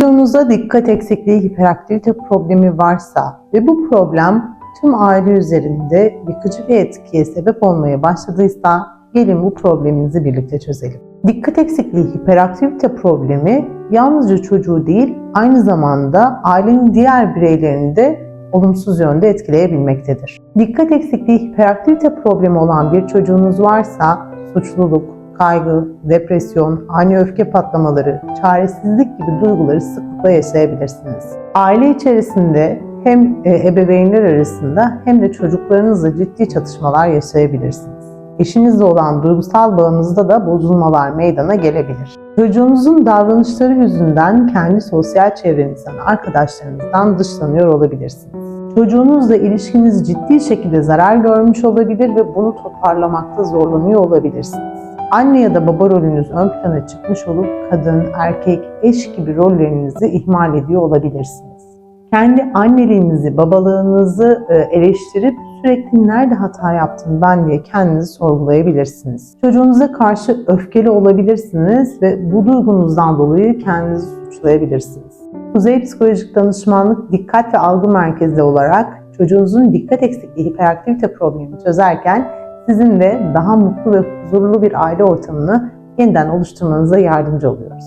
Çocuğunuzda dikkat eksikliği, hiperaktivite problemi varsa ve bu problem tüm aile üzerinde yıkıcı bir etkiye sebep olmaya başladıysa gelin bu probleminizi birlikte çözelim. Dikkat eksikliği, hiperaktivite problemi yalnızca çocuğu değil aynı zamanda ailenin diğer bireylerini de olumsuz yönde etkileyebilmektedir. Dikkat eksikliği, hiperaktivite problemi olan bir çocuğunuz varsa suçluluk, kaygı, depresyon, ani öfke patlamaları, çaresizlik gibi duyguları sıklıkla yaşayabilirsiniz. Aile içerisinde hem e, ebeveynler arasında hem de çocuklarınızla ciddi çatışmalar yaşayabilirsiniz. Eşinizle olan duygusal bağınızda da bozulmalar meydana gelebilir. Çocuğunuzun davranışları yüzünden kendi sosyal çevrenizden, arkadaşlarınızdan dışlanıyor olabilirsiniz. Çocuğunuzla ilişkiniz ciddi şekilde zarar görmüş olabilir ve bunu toparlamakta zorlanıyor olabilirsiniz. Anne ya da baba rolünüz ön plana çıkmış olup kadın, erkek, eş gibi rollerinizi ihmal ediyor olabilirsiniz. Kendi anneliğinizi, babalığınızı e, eleştirip sürekli nerede hata yaptım ben diye kendinizi sorgulayabilirsiniz. Çocuğunuza karşı öfkeli olabilirsiniz ve bu duygunuzdan dolayı kendinizi suçlayabilirsiniz. Kuzey Psikolojik Danışmanlık Dikkat ve Algı Merkezi olarak çocuğunuzun dikkat eksikliği hiperaktivite problemini çözerken sizin de daha mutlu ve huzurlu bir aile ortamını yeniden oluşturmanıza yardımcı oluyoruz.